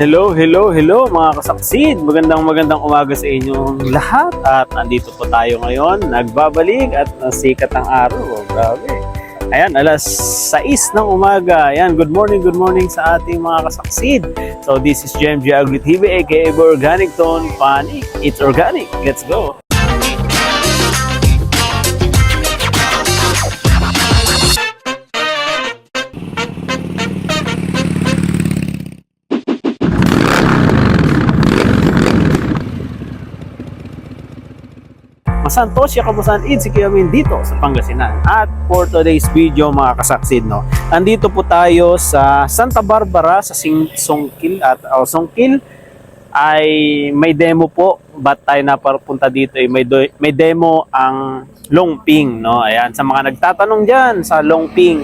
Hello, hello, hello mga kasaksid. Magandang magandang umaga sa inyong lahat. At nandito po tayo ngayon, nagbabalik at nasikat ang araw. Oh, grabe. Ayan, alas 6 ng umaga. Ayan, good morning, good morning sa ating mga kasaksid. So this is JMG Agri TV aka Organic Tone Panic. It's organic. Let's go. Masantos, Yakabusan, Id, si Kiyamin dito sa Pangasinan. At for today's video mga kasaksid, no, andito po tayo sa Santa Barbara sa Sing Songkil at oh, Songkil ay may demo po. Ba't tayo napapunta dito? Eh, may, may demo ang Longping. No? Ayan, sa mga nagtatanong dyan sa Longping,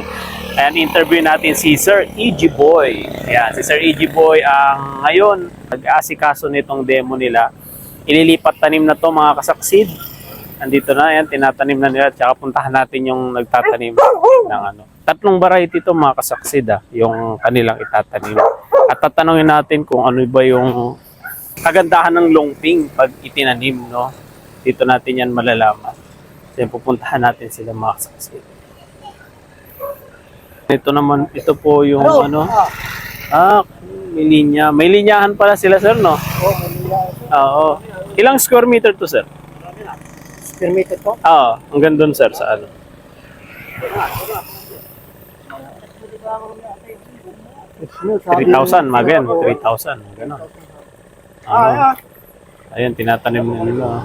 ayan, interview natin si Sir E.G. Boy. Ayan, si Sir E.G. Boy ang ngayon nag-asikaso nitong demo nila. Ililipat tanim na to mga kasaksid andito na yan, tinatanim na nila. Tsaka puntahan natin yung nagtatanim ng ano. Tatlong variety to mga kasaksid ah, yung kanilang itatanim. At tatanungin natin kung ano ba yung kagandahan ng longping pag itinanim, no? Dito natin yan malalaman. Then pupuntahan natin sila mga kasaksid. Ito naman, ito po yung ano, ah, may linya. May linyahan pala sila sir, no? Oo. Ilang square meter to sir? Permitted po? Oo, hanggang doon sir sa ano. 3,000, magan, 3,000, gano'n. Ano? Ayun, tinatanim nila.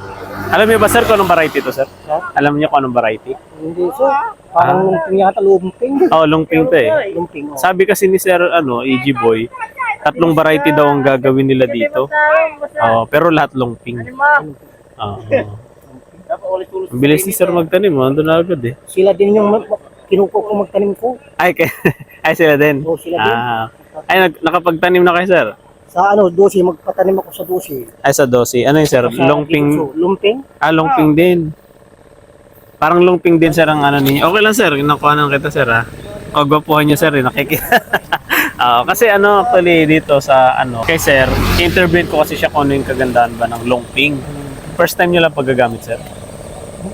Alam niyo ba sir kung anong variety to sir? Alam niyo kung anong variety? Hindi sir. Parang lumping yata, lumping. Oh, lungping to eh. Lumping. Oh. Sabi kasi ni Sir ano, EG Boy, tatlong variety daw ang gagawin nila dito. Oh, pero lahat lungping. Oo. Ang bilis ni Sir magtanim, oh. Andun na agad eh. Sila din yung kinuko ko magtanim ko. Ay, kay, ay sila din. Oo, sila din. Ah. Ay, nag, nakapagtanim na kayo, Sir? Sa ano, dosi, magpatanim ako sa dosi. Ay, sa dosi. Ano yun, Sir? Sa Longping. Lumping? Ah, longping din. Parang longping din, Sir, ang ano ninyo. Okay lang, Sir. Nakuha na kita, Sir, ha? Kagwapuhan niyo, Sir, eh. Nakikita. Oo, kasi ano, actually, dito sa, ano, kay Sir, interview ko kasi siya kung ano yung kagandahan ba ng longping. First time niyo lang paggagamit, Sir?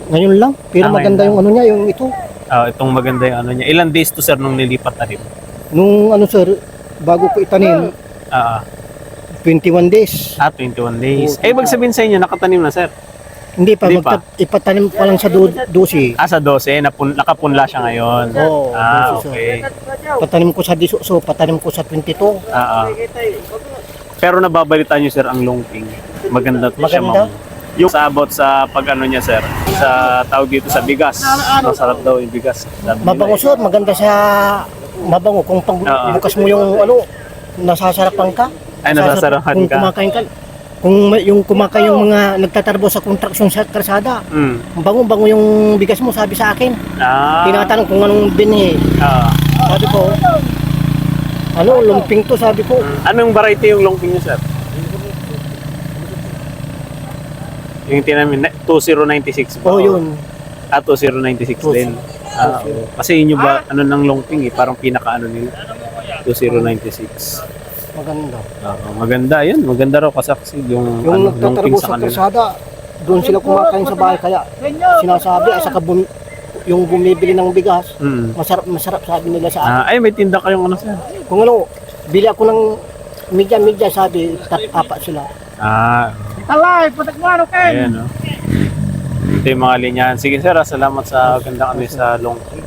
Ngayon lang. Pero Ah, maganda yung ano niya, yung ito. Ah, itong maganda yung ano niya. Ilan days to, Sir, nung nilipat na rin? Nung ano sir, bago ko itanim, Ah, 21 days. ah, 21 days. Eh, ibig sabihin sa inyo, nakatanim na, Sir? Hindi pa, Hindi pa. magta- ipatanim pa lang sa do- dosi. Ah, sa 12, napun nakapunla siya ngayon. Oo, ah, dosi, sir. okay. Patanim ko sa diso, so patanim ko sa 22. Ah, ah. Pero nababalitaan niyo, Sir, ang longping. Maganda to siya, Maganda? ma'am. Yung sa abot sa pag ano niya, Sir, sa tawag dito sa bigas. Masarap daw yung bigas. Sabi Mabango eh. sir, maganda sa mabango. Kung pag Oo. bukas mo yung ano, nasasarapan ka. Ay, nasasarapan Kung ka. kumakain ka. Kung may- yung kumakain yung mga nagtatarbo sa kontraksyon sa kalsada, Mm. bango-bango yung bigas mo, sabi sa akin. Ah. Tinatanong kung anong binhi. ah. Sabi ko, ano, lumping to, sabi ko. Anong variety yung longping niyo, Sir? Yung tinamin, 2096 ba? Oh, yun. Ah, 2096 din. Ah, oo. Kasi yun yung ba, ano ng longping eh, parang pinaka ano nila. 2096. Maganda. Oo, maganda yun. Maganda raw kasaksi yung, Yung ano, longping sa sa kanila. kalsada, doon sila kumakain sa bahay. Kaya sinasabi, ay saka bum, yung bumibili ng bigas, Mm. masarap, masarap sabi nila sa akin. Ah, ay, may tinda kayong ano sir? Kung ano, bili ako ng media-media, sabi, tat, apat sila. Ah, Alay, patak mo, okay? ayan no. Ito yung mga linyahan. Sige sir, ah, salamat sa ganda kami sa Longping.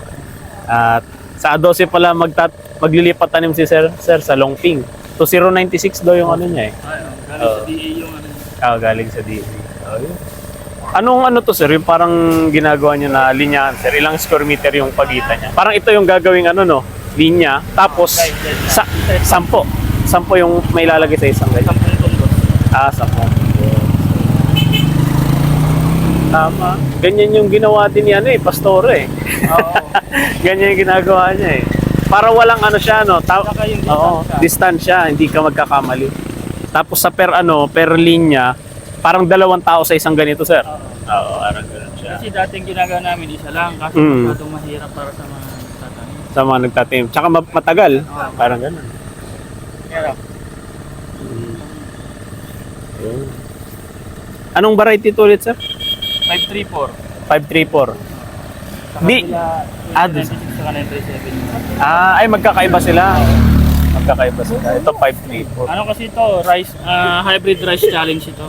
At sa A12 pala magtat maglilipat tanim si sir, sir sa Longping. So 096 daw yung ano niya eh. Oo. Ah, galing sa DA. Oh, yun. Anong ano to sir, yung parang ginagawa niyo na linyahan sir, ilang square meter yung pagitan niya? Parang ito yung gagawing ano no, linya, tapos sa, sampo. Sampo yung may lalagay sa isang ganyan. Ah, sampo. Tama. Ganyan yung ginawa din ano eh, pastore eh. Ganyan yung ginagawa niya eh. Para walang ano siya, no? Ta- Oo, distansya, hindi ka magkakamali. Tapos sa per ano, per linya, parang dalawang tao sa isang ganito, sir. Oo, parang ganun siya. Kasi dating ginagawa namin isa lang kasi Mm. masyadong mahirap para sa mga tatanim. Sa mga nagtatim. Tsaka ma- matagal. Parang ganun. Pero Yun. Anong variety to ulit, sir? 534. 534. Sa Di- kabila, Ah, dun- 96 saka 937. Ah, ay magkakaiba sila. Magkakaiba sila. Ito 534. Ano kasi ito, rice, ah, hybrid rice challenge ito.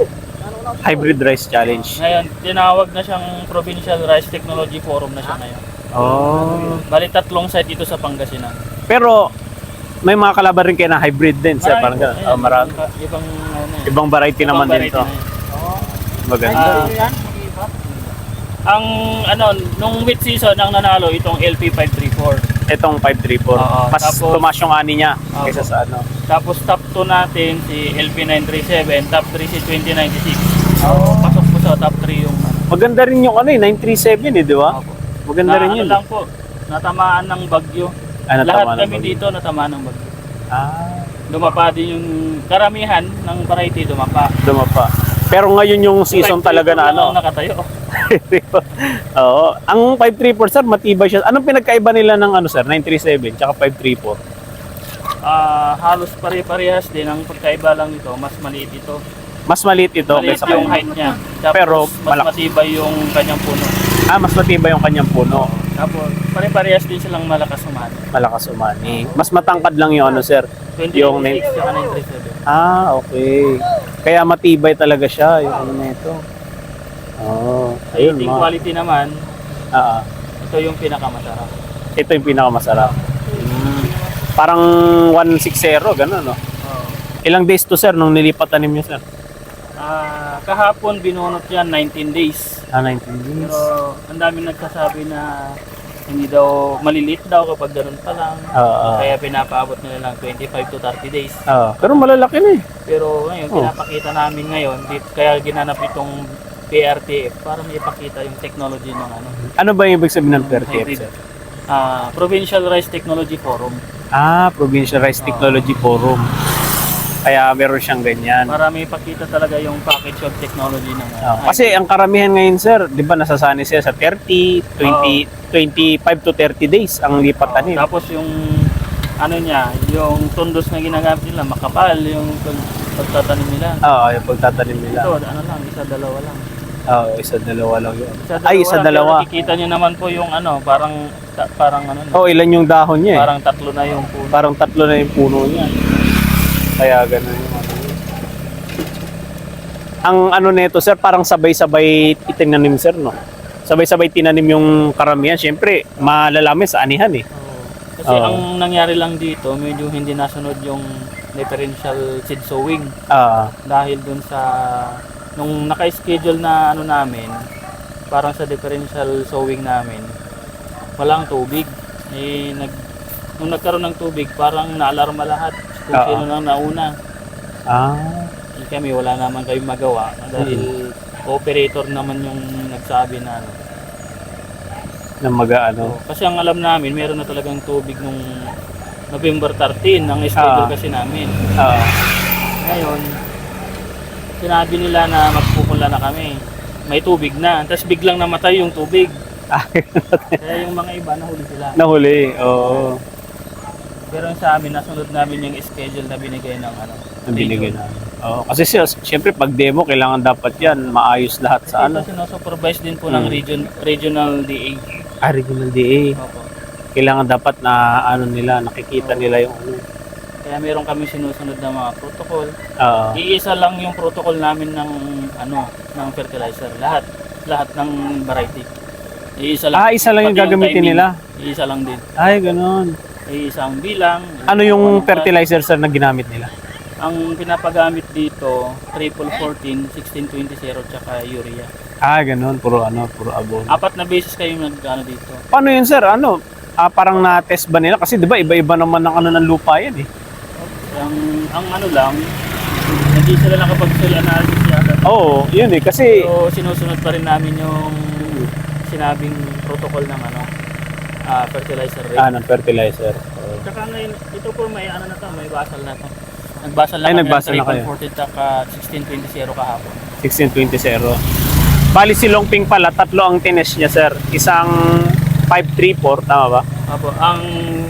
Hybrid Rice Challenge. Ngayon, tinawag na siyang Provincial Rice Technology Forum na siya ngayon. Oh. Bali tatlong site ito sa Pangasinan. Pero may mga kalaban rin kayo na hybrid din, sir. Parang ganun. Oh, marami. Ibang, ibang, ano, eh, Ibang variety naman din to. na yun. Maganda. Ah, ang ano, nung mid season ang nanalo itong LP534. Itong 534. Oo, Mas tapos- tumas yung ani niya Oo. kaysa sa ano. Tapos top 2 natin si LP937, top 3 si 2096. Pasok po sa top 3 yung ano. Maganda rin yung ano eh, 937 eh, di ba? Maganda Na rin ano yun. lang po, natamaan ng bagyo. Ah, Lahat natama kami ng- dito natamaan ng bagyo. Ah, Dumapa din yung karamihan ng variety dumapa. dumapa. Pero ngayon yung season talaga na ano. Nakatayo. Oo. Ang 534 sir, matibay siya. Anong pinagkaiba nila ng ano sir, 937 tsaka 534? Ah, halos pare-parehas din ang pagkaiba lang ito, mas maliit ito. Mas maliit ito maliit kaysa yung kanya. height niya. Tapos Pero mas malak- matibay yung kanyang puno. Ah, mas matibay yung kanyang puno. Tapos pare-parehas din silang malakas umani. Malakas umani. Mas matangkad lang yung ano sir. Yung 26 saka 937. Ah, okay. Kaya matibay talaga siya yung ano na ito. Oh, ayun ma. quality naman, Ah, ah. ito yung pinakamasarap. ito yung pinakamasarap. Mm. Parang 160, gano'n, no? Oo. Ilang days to, sir, nung nilipat tanim niyo, sir? Ah, kahapon binunot yan 19 days. Ah, 19 days. Pero ang dami nagsasabi na hindi daw maliliit daw kapag ganun pa lang. Ah. Kaya pinapaabot nila lang 25 to 30 days. Ah, pero malalaki na eh. Pero ngayon, Oh. pinapakita namin ngayon, di- kaya ginanap itong PRTF para may ipakita yung technology ng ano, Ano ba yung ibig sabihin ng PRTF, Hybrid. sir? ah, Provincial Rice Technology Forum. Ah, Provincial Rice Technology Forum. Kaya meron siyang ganyan. Para may ipakita talaga yung package of technology ng ano, kasi ang karamihan ngayon, sir, di ba nasasanay siya sa 30, 20, 25 to 30 days ang lipat Oh, tapos yung ano niya, yung tundos na ginagamit nila, makapal yung pag- pagtatanim nila. Oo, yung pagtatanim nila. Ito, ano lang, isa dalawa lang. Oo, isa dalawa lang yun. Isa Ay, isa lang, dalawa. Nakikita niyo naman po yung ano, parang parang ano, Oh, ilan yung dahon niya eh. parang tatlo na yung puno. Parang tatlo na yung puno niya. Kaya ganun yung ano. Ang ano nito sir, parang sabay-sabay itinanim sir, no? Sabay-sabay tinanim yung karamihan. Siyempre, malalamin sa anihan eh. Kasi Oo. ang nangyari lang dito, medyo hindi nasunod yung differential seed sowing Ah, dahil dun sa nung naka-schedule na ano namin, parang sa differential sowing namin, walang tubig. Eh, nag, nung nagkaroon ng tubig, parang naalarma lahat kung Oo. sino nang nauna. ah, Eh, kami wala naman kayong magawa dahil operator naman yung nagsabi na ano. na mag-ano. So, kasi ang alam namin, meron na talagang tubig nung November 13 ang schedule Ah. kasi namin. Ah, Ngayon, sinabi nila na magpupunla na kami. May tubig na. Tapos biglang namatay yung tubig. Ah. Kaya yung mga iba nahuli sila. nahuli. Oo. Pero sa amin, nasunod namin yung schedule na binigay ng ano. Ang binigay na. Oo. Kasi siya, siyempre pag demo, kailangan dapat yan maayos lahat Kasi sa ano. ito sinusupervise din po ng Hmm. region, regional DA. Ah, regional DA. Opo. Kailangan dapat na ano nila, nakikita nila yung ano. Kaya meron kami sinusunod na mga protocol. Oo. Iisa lang yung protocol namin ng ano, ng fertilizer. Lahat. Lahat ng variety. Iisa lang. Ah, isa lang yung Pati gagamitin timing, nila. Iisa lang din. Ay, ganun. Isang bilang. Ano yung fertilizer sir na ginamit nila? Ang pinapagamit dito, triple 14, 1620 tsaka urea. Ah, ganun. Puro ano, puro abon. Apat na beses kayong nag ano dito. Paano yun sir? Ano? Ah, parang na-test ba nila? Kasi di ba iba-iba naman ng ano ng lupa yan eh. Ang, ang ano lang, hindi sila nakapag-soil analysis yata. Oo, yun eh. Kasi, So sinusunod pa rin namin yung sinabing protocol ng ano, ah, fertilizer rate. ah, ng fertilizer. Oo. Tsaka ngayon, ito po may ano na to, may basal na to. Nagbasal na Ay, kami nagbasal na ng kayo. 14 tsaka 1620 kahapon. 1620. Bali si Longping pala, tatlo ang tines niya sir. Isang 534, tama ba? Opo, ang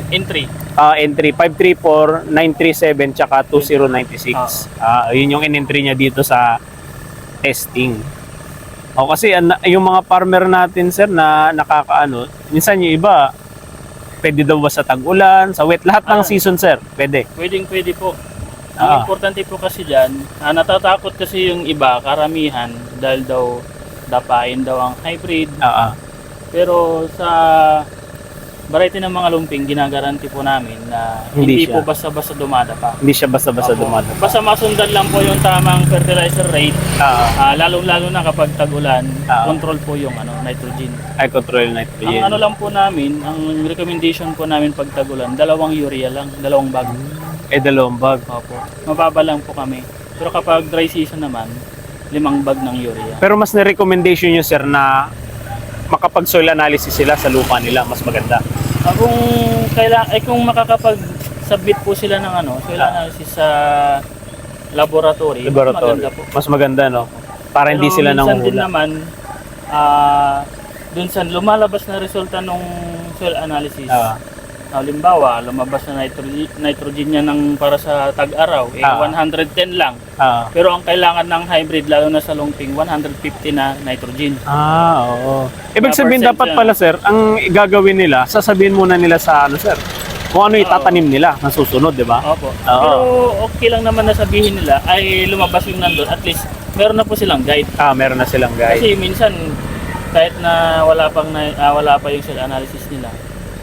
entry. Ah, entry 534, 937, tsaka 2096. Ah, yun yung in-entry niya dito sa testing. O kasi an- yung mga farmer natin sir na nakakaano, minsan yung iba pwede daw ba sa tag-ulan, sa wet, lahat ng Ah. season sir, pwede. Pwedeng pwede po. Ah. Ang importante po kasi dyan, ah, natatakot kasi yung iba, karamihan, dahil daw dapain daw ang hybrid. Ah, ah. Pero sa variety ng mga lumping, ginagaranti po namin na Hindi hindi, siya. po basta-basta dumadapa. hindi siya basta-basta Opo. dumadaan. Basta masundan lang po yung tamang fertilizer rate, Ah, ah, lalong-lalo na kapag tag-ulan, Ah. control po yung ano, nitrogen. I control Ang nitrogen. ano lang po namin, ang recommendation po namin pag tag-ulan, dalawang urea lang, dalawang bag. Eh, dalawang bag. Opo. Mababa lang po kami. Pero kapag dry season naman, limang bag ng urea. Pero mas na-recommendation nyo sir na makapag soil analysis sila sa lupa nila, mas maganda. Ah, kung kaila ay kung makakapag-submit po sila ng ano, soil analysis sa laboratory, mas Laboratory. maganda po. Mas maganda, no? Para hindi Pero sila minsan din nanguhula. naman, ah dun sa lumalabas na resulta ng soil analysis, Ah. Halimbawa, lumabas na nitrogen, nitrogen niya ng para sa tag-araw, eh, Ah. 110 lang. Ah. Pero ang kailangan ng hybrid, lalo na sa lungping, 150 na nitrogen. Ah, oo. Ibig sabihin percent dapat yan. pala sir, ang gagawin nila, sasabihin muna nila sa ano sir, kung ano itatanim nila na susunod, di ba? Opo. Oo. Pero okay lang naman na sabihin nila ay lumabas yung nandun. At least meron na po silang guide. Ah, meron na silang guide. Kasi minsan kahit na wala pang na, ah, wala pa yung soil analysis nila,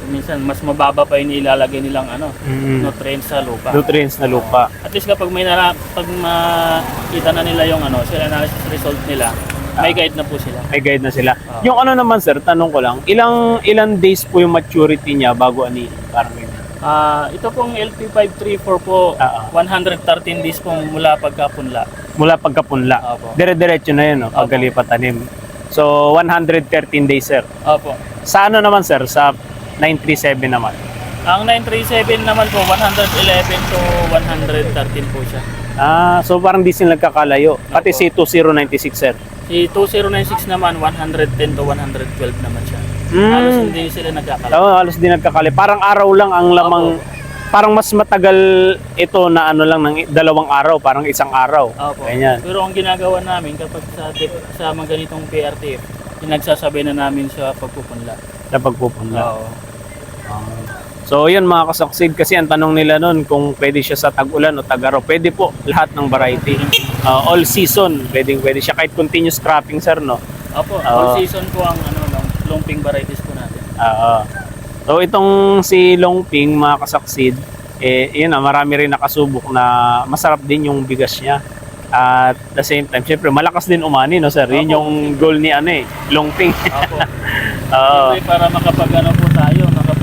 minsan mas mababa pa yung ilalagay nilang ano, Mm. nutrients sa lupa. Nutrients na lupa. At least kapag may nara, pag makita na nila yung ano, soil analysis result nila, may guide na po sila. May guide na sila. Oo. Yung ano naman sir, tanong ko lang, ilang ilang days po yung maturity niya bago ani? Parang yun. Ah, ito pong LP534 po, Oo. 113 days po mula pagkapunla. Mula pagkapunla. Opo. Dire-diretso na yun, no? Opo. Pagkalipat tanim. So, 113 days, sir. Opo. Sa ano naman, sir? Sa 937 naman. Ang 937 naman po, 111 to 113 po siya. Ah, so parang di sila nagkakalayo. Pati Opo. si 2096, sir. Si 2096 naman, 110 to 112 naman siya. Mm. Halos hindi sila nagkakala. Oo, halos di nagkakalayo. Parang araw lang ang lamang... Parang mas matagal ito na ano lang ng dalawang araw, parang isang araw. Opo. Ganyan. Pero ang ginagawa namin kapag sa, sa mga ganitong PRTF, pinagsasabay na namin sa pagpupunla. Na pagpupunla. Oo. So yun mga kasaksid kasi ang tanong nila nun kung pwede siya sa tag-ulan o tag-araw. Pwede po lahat ng variety. Uh, all season, pwedeng pwede siya kahit continuous cropping sir no. Opo, Oo. all season po ang ano, long, lumping varieties po natin. Oo. so itong si Longping mga kasaksid, eh yun na marami rin nakasubok na masarap din yung bigas niya. At the same time, syempre malakas din umani no sir. Yun Opo. yung goal ni ano eh, Longping. Opo. Siyempre para makapag ano po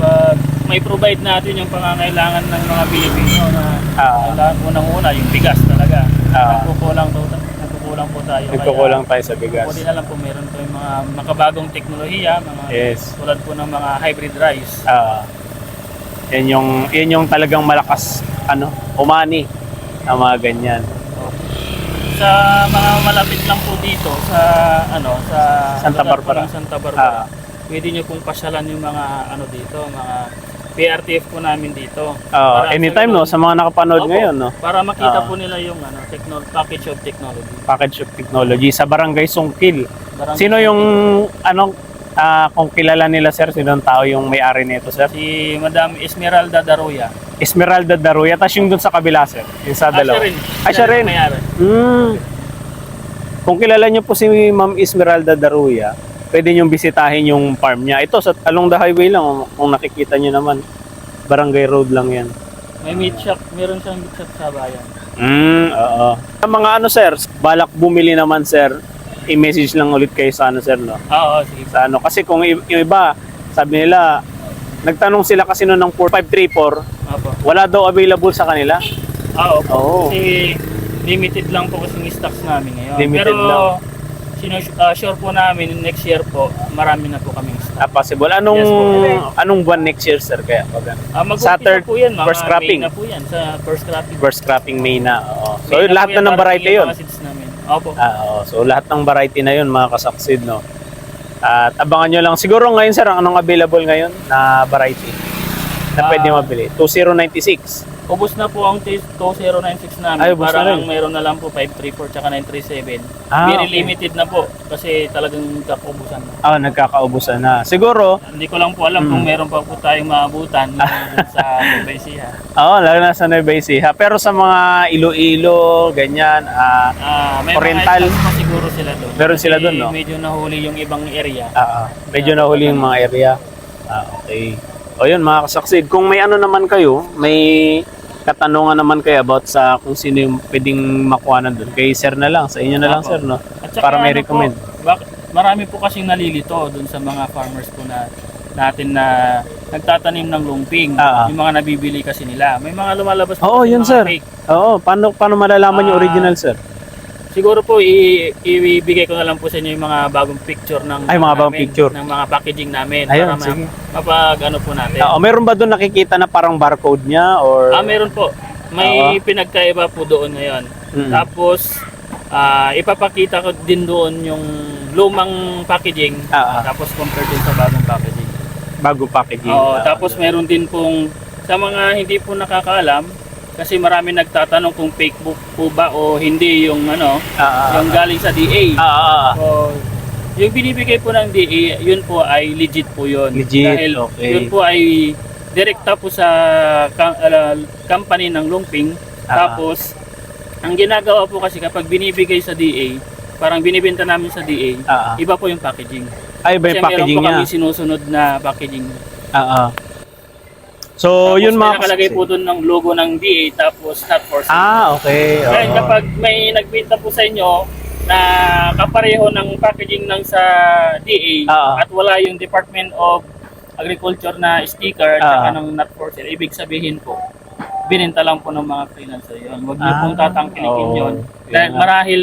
tayo, makapag may provide natin yung pangangailangan ng mga Pilipino na Ah. kailangan unang-una yung bigas talaga. Ah. Nagkukulang, to, nagkukulang po tayo. Nagkukulang tayo sa bigas. Pwede na lang po meron po yung mga makabagong teknolohiya, mga Yes. tulad po ng mga hybrid rice. Ah. yan yung yan yung talagang malakas ano, umani na mga ganyan. Sa mga malapit lang po dito sa ano sa Santa Barbara. Santa Barbara. Ah. Pwede niyo pong pasyalan yung mga ano dito, mga PRTF po namin dito. Para anytime no sa mga nakapanood Opo, ngayon no. Para makita Ah. po nila yung ano, techno- package of technology. Package of Technology sa Barangay Sungkil. Barangay Sino yung anong ah, kung kilala nila sir, sino ang tao yung may-ari nito sir? Si Madam Esmeralda Daroya. Esmeralda Daruya, tapos yung dun sa kabila sir, yung sa Ah, siya rin. Ah, siya rin. May-ari. Hmm. Kung kilala niyo po si Ma'am Esmeralda Daruya, pwede niyong bisitahin yung farm niya. Ito sa along the highway lang kung nakikita niyo naman. Barangay Road lang 'yan. May meat shop, meron siyang meat shop sa bayan. Mm, oo. Sa mga ano sir, balak bumili naman sir, i-message lang ulit kayo sa ano sir no. Oo, sige. Sa ano kasi kung i- yung iba, sabi nila nagtanong sila kasi noon ng 4534, Opo. wala daw available sa kanila. Ah, opo. Oo. Kasi limited lang po kasi yung stocks namin ngayon. Limited Pero lang. Ah, sure po namin next year po, marami na po kaming stock. Ah, possible. Anong Yes po. anong buwan next year sir kaya? Pag, Ah, mag Sa third- po yan, mga first cropping. May na po yan, sa first cropping. first cropping May na. Oo. So May lahat na ng variety darating 'yon. yung mga seeds namin. Opo. Ah, oo. So lahat ng variety na 'yon mga kasaksid no. At abangan nyo lang. Siguro ngayon sir, ang anong available ngayon na variety na Ah. pwede mabili? 2096. Ubus na po ang T- 2096 namin. Ay, ubos na Parang rin. ang meron na lang po 534 tsaka 937. Ah, Very okay. limited na po kasi talagang kakubusan na. Ah, nagkakaubusan na. Siguro, Hindi ko lang po alam Mm. kung meron pa po tayong maabutan sa Nueva Ecija. oo, lalo na sa Nueva Ecija. Pero sa mga Iloilo, ganyan, ah, Ah, may Oriental. mga pa siguro sila doon. Meron sila Kasi doon, no? Medyo nahuli yung ibang area. ah, ah, medyo nahuli yung mga area. Ah, okay. O yun, mga kasaksid, kung may ano naman kayo, may katanungan naman kayo about sa kung sino yung pwedeng makuha na doon. Kay sir na lang, sa inyo na lang Apo. sir, no? At saka Para may ano recommend. Po, bak- marami po kasing nalilito doon sa mga farmers po na natin na nagtatanim ng lumping. Ah, ah. Yung mga nabibili kasi nila. May mga lumalabas po Oo, kasi yun, mga sir. fake. Oo, paano, paano malalaman yung Ah, original sir? Siguro po i- ibibigay ko na lang po sa inyo yung mga bagong picture ng Ay, mga bagong namin, picture. ng mga packaging namin Ayun, para ma- sige. mapag ano po natin. Oo, meron ba doon nakikita na parang barcode niya or Ah, meron po. May pinagkaiba po doon ngayon. Mm. Tapos ah, ipapakita ko din doon yung lumang packaging Ah, ah. tapos compare din sa bagong packaging. bago packaging? Oo, Ah, tapos meron din pong sa mga hindi po nakakaalam kasi marami nagtatanong kung fake book po ba o hindi yung ano, ah, yung galing sa DA. ah. So, yung binibigay po ng DA, yun po ay legit po yun. Legit, Dahil okay. yun po ay direkta po sa company ng lumping. Ah. Tapos, ang ginagawa po kasi kapag binibigay sa DA, parang binibenta namin sa DA, ah. iba po yung packaging. Ay, ba Kasi yung meron packaging po niya? kami sinusunod na packaging. Ah, ah. So, tapos yun mga nakalagay po doon ng logo ng DA tapos not for sale. Ah, okay. Kaya oo. kapag may nagbenta po sa inyo na kapareho ng packaging ng sa DA Ah. at wala yung Department of Agriculture na sticker at Ah. saka ng not for sale, ibig sabihin po, binenta lang po ng mga freelancer yun. Huwag niyo Ah, pong tatangkilikin oo. yun. Dahil marahil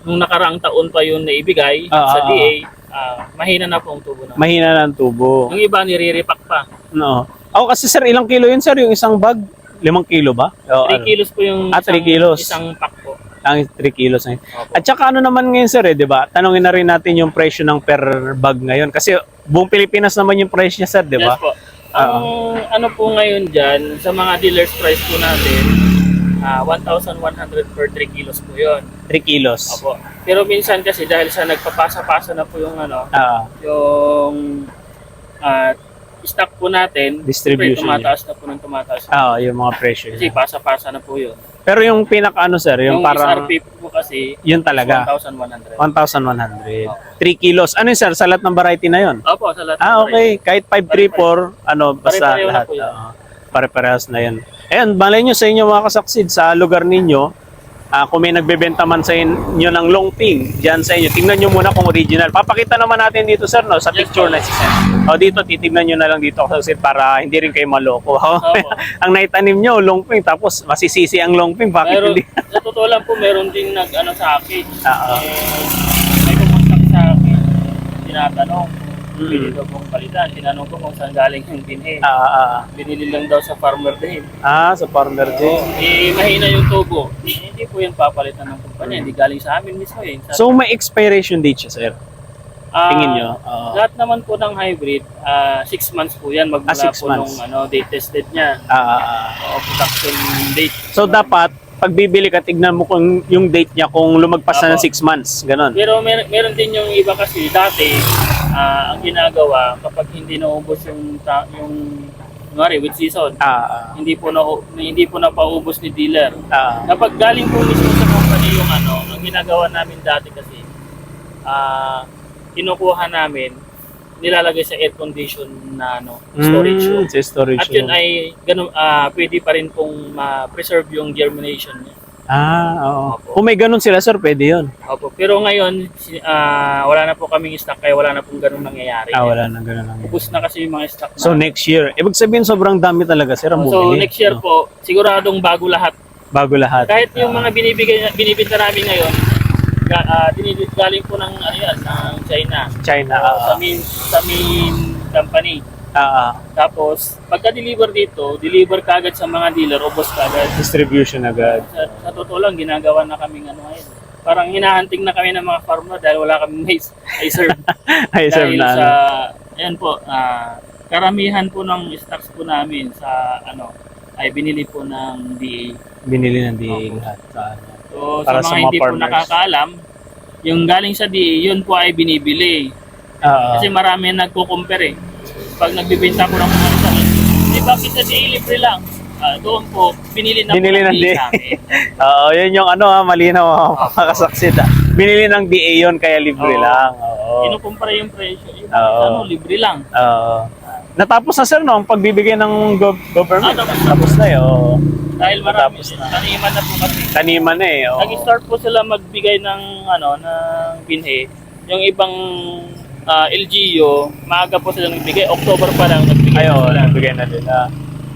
nung nakaraang taon pa yun na ibigay Ah, sa ah, DA, ah, mahina na po ang tubo na. Mahina ng tubo. Yung iba nire-repack pa. No. Ako kasi sir, ilang kilo yun sir? Yung isang bag? Limang kilo ba? O, 3 ano? kilos po yung Ah, 3 isang, kilos. isang pack po. Ang 3 kilos na yun. Opo. At saka ano naman ngayon sir, eh, di ba? Tanungin na rin natin yung presyo ng per bag ngayon. Kasi buong Pilipinas naman yung price niya sir, di ba? Yes po. Ang ano po ngayon dyan, sa mga dealer's price po natin, ah 1,100 per 3 kilos po yun. 3 kilos. Opo. Pero minsan kasi dahil sa nagpapasa-pasa na po yung ano, Ah, yung ah, stock po natin, Distribution siyempre, tumataas na po ng tumataas. ah, yung mga presyo Kasi pasa-pasa na po yun. Pero yung pinaka ano sir, yung, Yung, parang, SRP po kasi, yun talaga. 1,100. 1,100. 3 kilos. Ano yun sir? Sa lahat ng variety na yun? Opo, sa lahat. Ah, okay. Kahit 534, ano, basta Pare-pareho na lahat. po. Oo. pare-parehas na yun. Ayan, malay nyo sa inyo mga kasaksid, sa lugar ninyo, ah, kung may nagbebenta man sa inyo ng long ping, dyan sa inyo, tingnan nyo muna kung original. Papakita naman natin dito, sir, no, sa Yes, picture na sisend. O dito, titignan nyo na lang dito, kasaksid, para hindi rin kayo maloko. Ang naitanim nyo, long ping, tapos masisisi ang long ping, bakit Pero hindi? sa totoo lang po, meron din nag ano sa akin. Oo. Eh, may pumuntak sa akin, tinatanong pwede daw pong palitan. Tinanong ko kung saan galing yung binhi. Ah, ah, Binili lang daw sa farmer din. ah, sa farmer din. Eh, mahina yung tubo. Eh, hindi po yan papalitan ng kumpanya. Hindi galing sa amin mismo eh. Sa, So, may expiration date siya, sir? Ah, Tingin nyo? Oo. Lahat naman po ng hybrid, 6 months po yan magmula Ah, six po months. nung ano, date tested niya. Ah, ah, ah. O production date. So dapat pag bibili ka tignan mo kung yung date niya kung lumagpas na ng Apo. 6 months, ganun. Pero mer meron din yung iba kasi dati ah, ang ginagawa kapag hindi naubos yung ta- yung ngari with season, Ah, hindi po na hindi po napaubos ni dealer. ah, Kapag galing po mismo sa company yung ano, ang ginagawa namin dati kasi ah kinukuha namin nilalagay sa air condition na ano, storage Mm, room. sa storage At yun room. ay ganun ah pwede pa rin pong ma-preserve yung germination niya. Ah, oo. Opo. Kung may ganun sila, sir, pwede yun. Opo. Pero ngayon si- ah, wala na po kaming stock kaya wala na pong ganun nangyayari. Ah, wala na ganun lang. Ubus na kasi yung mga stock So na. next year, ibig sabihin sobrang dami talaga, sir, ang So bumili. next year no? po, siguradong bago lahat. Bago lahat. Kahit yung Ah, mga binibigay binibenta namin ngayon, ga, ah, galing po ng ano yan, ng China. China. Ah, sa main sa main company. Ah, ah, Tapos pagka-deliver dito, deliver kagad sa mga dealer, ubos kagad. distribution agad. Sa, sa totoo lang, ginagawa na kaming ano ngayon. parang hinahanting na kami ng mga farmer dahil wala kami may, may serve. Ay, sir, dahil na sa, ano. ayan po, ah, karamihan po ng stocks po namin sa ano, ay binili po ng DA. Binili ng DA Opo. lahat. Sa, ano. So Para sa sa mga mga hindi po farmers. nakakaalam, yung galing sa DA, yun po ay binibili. Oo. Kasi marami nagko-compare eh. Pag nagbibenta ko ng mga sa eh bakit DA libre lang? Ah, doon po, binili na Binili ng DA DA. sa amin. Oo, yun yung ano ha, malinaw ha, mga kasaksid ha. Binili ng DA yun, kaya libre Oo. lang. Oo. Kinukumpara yung presyo. Yung Oo. ano, libre lang. Oo. natapos na sir, no? Ang pagbibigay ng gov- government. Ah, tapos na. tapos na yun. oo. Dahil marami, Natapos na. taniman na po kasi. Taniman na eh. oo. Nag-start po sila magbigay ng ano ng binhe. Yung ibang ah, LGU, maaga po sila nagbigay. October pa lang nagbigay Ayun, na sila. nabigay na nila.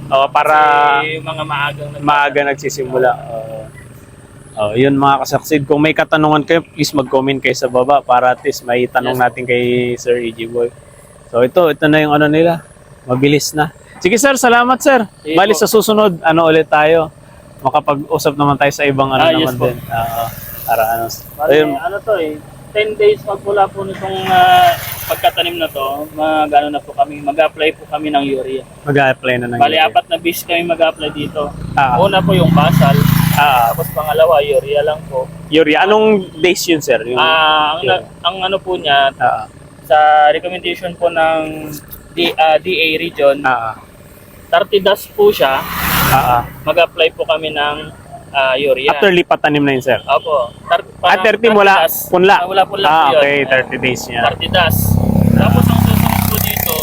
Oo, para Kasi mga maagang nagbigay. maaga nagsisimula. Oo. Oh, yun mga kasaksid. Kung may katanungan kayo, please mag-comment kayo sa baba para at least may tanong Yes. natin kay Sir EG Boy. So ito, ito na yung ano nila. Mabilis na. Sige sir, salamat sir. Sige Bali po. sa susunod, ano ulit tayo. Makapag-usap naman tayo sa ibang ano Ah, yes naman po. din. Oo. para ano. Bali, Ayun, ano to eh, 10 days magmula po nitong ah, pagkatanim na to, mag-ano na po kami, mag-apply po kami ng urea. mag-apply na ng Bali, urea. apat na beses kami mag-apply dito. Ah, Una po yung basal, ah, tapos pangalawa, urea lang po. urea. Anong days yun sir? Yung, Ah, ang, na- ang ano po niya, ah, sa recommendation po ng D, ah, DA region, ah, 30 das po siya, ah, ah. mag-apply po kami ng ah, urea. After lipat tanim na yun sir. Opo. Tar- Ah, parang 30 mula, das. punla. Ah, wala punla Ah, po yun. okay, Ah, 30 days niya. 30 das. Tapos ang susunod po dito,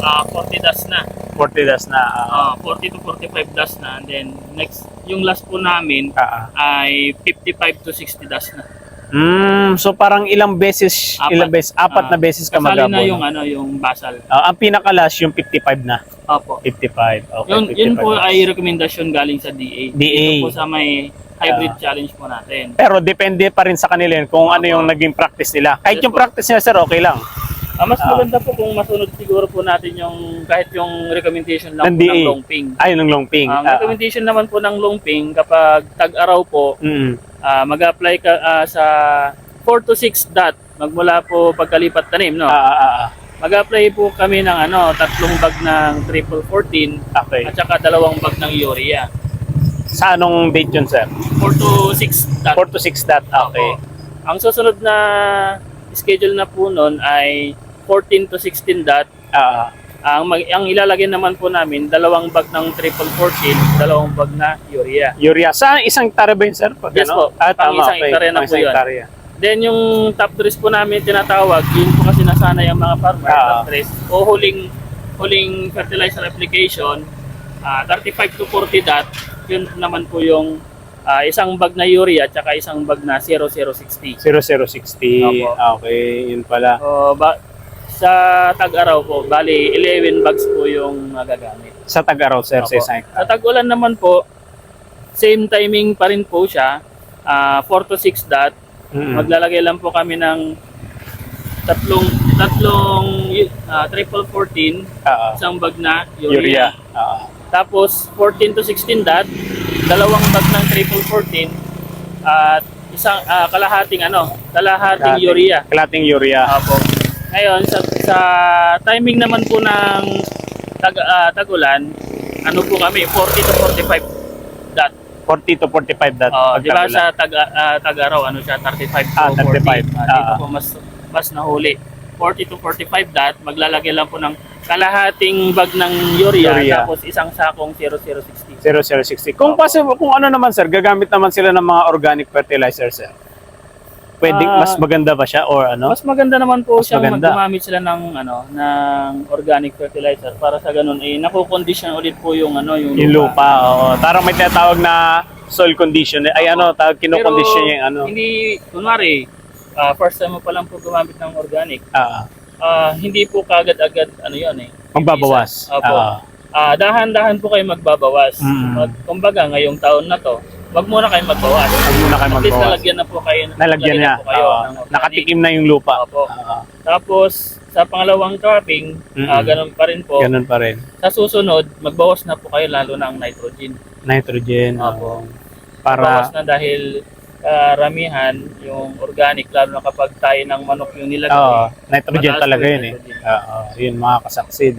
ah 40 das na. 40 days na. ah, Ah, 40 to 45 das na. And then next, yung last po namin ah. ay 55 to 60 das na. Mm, so parang ilang beses, Apat. ilang beses, apat Ah, na beses ka Kasali mag na yung ano, yung basal. Ah, ang pinakalas yung 55 na. Opo. 55. Okay, Yun, 55 yun po na. ay rekomendasyon galing sa DA. DA. Ito po sa may hybrid challenge po natin. Pero depende pa rin sa kanila yun kung ano yung naging practice nila. Kahit Yes yung po. practice nila sir, okay lang. Ah, mas Ah. maganda po kung masunod siguro po natin yung kahit yung recommendation lang Ng po ng long ping. Ay, ng long ping. Ang Ah, recommendation naman po ng long ping kapag tag-araw po, mm, ah, mag-apply ka ah, sa 4 to 6 dot magmula po pagkalipat tanim, no? ah, ah. Mag-apply po kami ng ano, tatlong bag ng triple 14 Okay. at saka dalawang bag ng urea. Sa anong date yun sir? 4 to 6 dot. 4 to 6 that. Okay. Opo. Ang susunod na schedule na po nun ay 14 to 16 dot. Ah, Ang, mag, ang ilalagay naman po namin, dalawang bag ng triple 14, dalawang bag na urea. urea. Sa isang tara ba yun sir? Pag Yes ano? po. Ah, Pang tama. isang okay. hektarya na po yun. hektarya. Then yung top dress po namin tinatawag, yun po kasi nasanay ang mga farmer, Ah. top dress, o huling, huling fertilizer application, ah, 35 to 40 dot, yun naman po yung ah, isang bag na urea at saka isang bag na 0060. 0060. Opo. Ah, Okay, yun pala. So, ba, sa tag-araw po, bali 11 bags po yung magagamit. Sa Tag-Araw sir, sa Opo. isang Sa tag-ulan naman po, same timing pa rin po siya, ah, 4 to 6 dot, Mm. Maglalagay lang po kami ng tatlong tatlong ah, triple 14, Ah, ah. isang bag na urea. urea. Ah, Tapos 14 to 16 dot, dalawang bag ng triple 14 at isang ah, kalahating ano, kalahating Kalahating- urea. Kalating urea. Opo. Ngayon sa, sa timing naman po ng tag ah, tagulan, ano po kami 40 to 45 dot. 40 to 45 that. Oh, di ba sa tag ah, tag-araw ano siya 35 to Ah, 35. 40. Ah, dito po mas mas nahuli. 40 to 45 dot, maglalagay lang po ng kalahating bag ng urea, Urea. tapos isang sakong 0060. 0060. Kung Opo. possible, kung ano naman sir, gagamit naman sila ng mga organic fertilizer sir. Pwede, Ah. mas maganda ba siya or ano? Mas maganda naman po Mas siyang maganda. gumamit sila ng ano ng organic fertilizer para sa ganun eh nako-condition ulit po yung ano yung, Yung lupa, oo. Parang may tinatawag na soil condition. Ay ano, tawag kino-condition yung ano. Hindi kunwari ah, first time mo pa lang po gumamit ng organic, Ah, ah, hindi po kagad-agad ano 'yon eh. magbabawas. Opo. Ah, Ah, dahan-dahan po kayo magbabawas. Mm. Kumbaga, ngayong taon na to, wag muna kayo magbawas. Huwag muna kayo At least magbawas. nalagyan na po kayo. Nalagyan niya. po kayo Oo. ng organic. nakatikim na yung lupa. Opo. Ah, Tapos, sa pangalawang cropping, Mm-mm. ah, ganun pa rin po. ganun pa rin. Sa susunod, magbawas na po kayo lalo na ang nitrogen. Nitrogen. Opo. oo. para Magbawas na dahil karamihan yung organic lalo na kapag tayo ng manok yung nilagay. Oo, nitrogen Mataas talaga po yung yun eh. nitrogen. Oo, yun mga kasaksid.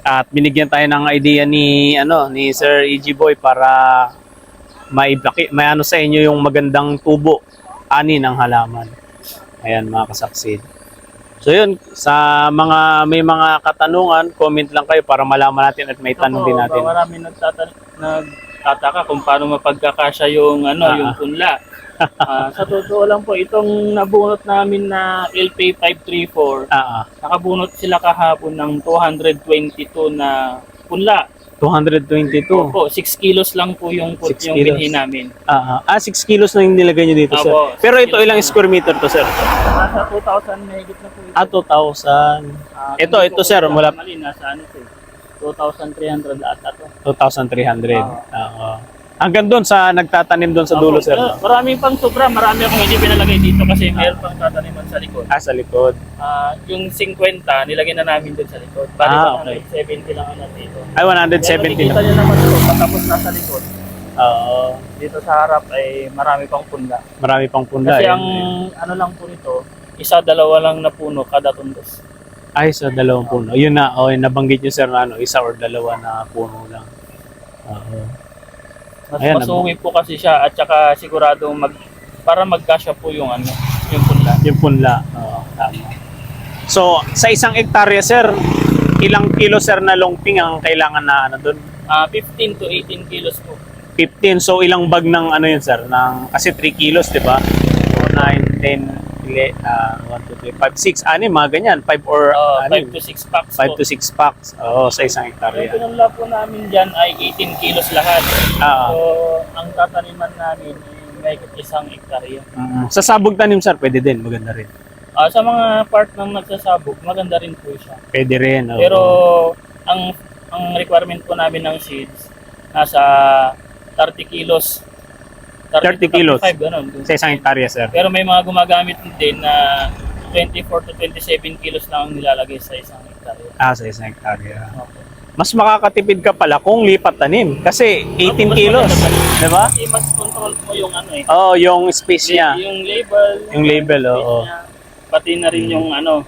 At binigyan tayo ng idea ni ano ni Sir EG Boy para maiblaki, may ano sa inyo yung magandang tubo ani ng halaman. Ayan mga kasaksid. So yun, sa mga may mga katanungan, comment lang kayo para malaman natin at may tanong din natin. Marami nagtata- nagtataka kung paano mapagkakasya yung ano, Ah. yung punla. Ah, sa totoo lang po, itong nabunot namin na LP534, Ah, ah. nakabunot sila kahapon ng 222 na punla. 222. Opo, 6 kilos lang po yung, Six yung kilos. binhi namin. Ah, ah. ah, 6 kilos na yung nilagay nyo dito, sir. Opo, Pero six ito kilos ilang na. square meter to, sir? Nasa 2,000 mahigit na po ito. Ah, 2,000. Ah, ito, ito, sir, po mula- Mali, nasa ano ito eh. 2,300 ata to. 2,300. Oo. Oo. Hanggang doon sa nagtatanim doon sa dulo, Opo, sir. eh, Marami pang sobra, marami akong hindi pinalagay dito kasi mayroon pang tataniman sa likod. Ah, sa likod. Ah, yung 50, nilagay na namin doon sa likod. Bali Ah, ah, okay. 70 lang ang nandito. Ay, 170 Pero lang. nyo naman ito, patapos na sa likod. Oo. Dito sa harap ay marami pang punda. marami pang punda. Kasi eh. ang ano lang po nito, isa dalawa lang na puno kada tundos. Ay, sa dalawang puno. Yun na, oh, nabanggit nyo, sir, na ano, isa or dalawa na puno lang. Oo. Mas Ayan, po kasi siya at saka sigurado mag para magkasya po yung ano, yung punla. Yung punla. Oo, tama. So, sa isang hektarya, sir, ilang kilo, sir, na longping ang kailangan na ano doon? Ah, 15 to 18 kilos po. 15. So, ilang bag ng ano yun, sir? Ng, kasi 3 kilos, di ba? 4, 9, 10, ile, uh, 1, 2, 3, 5, 6, ano mga ganyan? 5 or, Uh, ano 5 to 6 packs 5 po. to 6 packs. Oo, sa isang Yung hektarya. pinamla po namin dyan ay 18 kilos lahat. Ah, So, ang tataniman namin ay may isang hektarya. mm. Sa sabog tanim, sir, pwede din. Maganda rin. Ah, sa mga part ng nagsasabog, maganda rin po siya. Pwede rin. oo. Pero ang ang requirement po namin ng seeds nasa 30 kilos. 30 kilos? 35, ganun. sa isang hektarya, sir. Pero may mga gumagamit din na 24 to 27 kilos lang ang nilalagay sa isang hektarya. Ah, sa isang hektarya. Okay. Mas makakatipid ka pala kung lipat tanim. Kasi 18 kilos. Di ba? Kasi mas control mo yung ano eh. Oo, yung space niya. Yung label. Yung label, oo. niya, Pati na rin yung ano.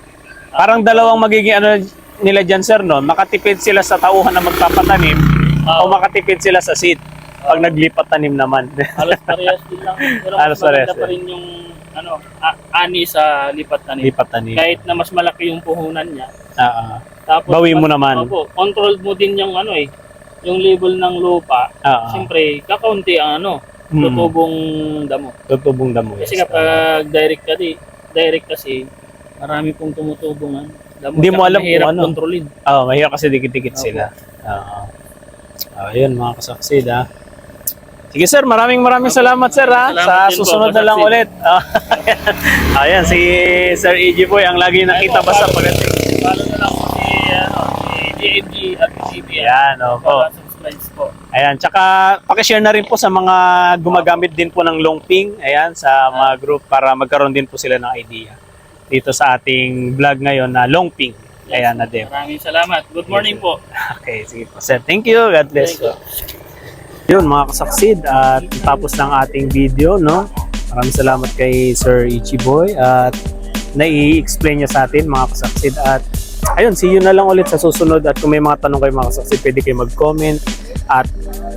Parang dalawang magiging ano nila dyan, sir, no? Makatipid sila sa tauhan na magpapatanim ah, o makatipid sila sa seed pag naglipat tanim naman. halos parehas din lang. Pero Halos mas maganda parehas, pa rin yung ano, ani sa lipat tanim. lipat tanim. Kahit na mas malaki yung puhunan niya. Ah, ah. Tapos Bawi mo naman. Opo, controlled mo din yung ano eh, yung label ng lupa. Ah, ah. Siyempre, kakaunti ang ano, Hmm. tutubong damo. Tutubong damo. Kasi yes. kapag direct ka di, direct kasi, marami pong tumutubong ano, damo. Hindi mo alam kung ano. kontrolin. Ah, mahirap kasi dikit-dikit sila. Oo. Ah, yun mga kasaksid ha. Sige sir, maraming maraming salamat sir ha. Salamat Sa po, susunod na lang ulit. Ah, Ayan, si Sir EG Boy ang lagi nakita basta pagdating. Follow na lang si, ano, si DMG at CB. Ayan, opo. Ayan, tsaka pakishare na rin po sa mga gumagamit din po ng longping. Ayan, sa mga group para magkaroon din po sila ng idea. Dito sa ating vlog ngayon na longping. Ayan na din. Maraming salamat. Good morning po. Okay, sige po sir. Thank you. God bless po. Yun mga kasaksid at tapos ng ating video no. Maraming salamat kay Sir Ichi Boy at nai-explain niya sa atin mga kasaksid at ayun, see you na lang ulit sa susunod at kung may mga tanong kayo mga kasaksid, pwede kayo mag-comment at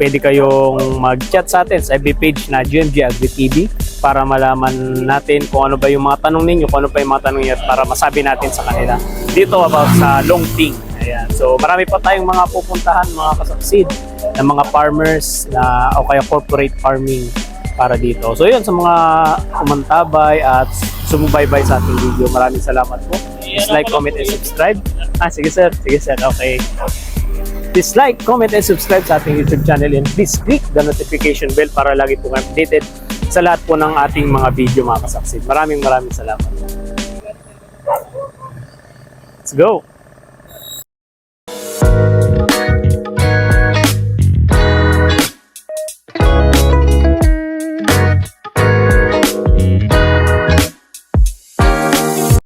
pwede kayong mag-chat sa atin sa FB page na GMG Agri TV para malaman natin kung ano ba yung mga tanong ninyo, kung ano pa yung mga tanong niyo para masabi natin sa kanila dito about sa Longping. Ayan. So marami pa tayong mga pupuntahan mga kasaksid ng mga farmers na o kaya corporate farming para dito. So yun sa mga kumantabay at sumubaybay sa ating video. Maraming salamat po. Please like, comment, and subscribe. Ah, sige sir. Sige sir. Okay. Please like, comment, and subscribe sa ating YouTube channel and please click the notification bell para lagi pong updated sa lahat po ng ating mga video mga kasaksid. Maraming maraming salamat. Let's go!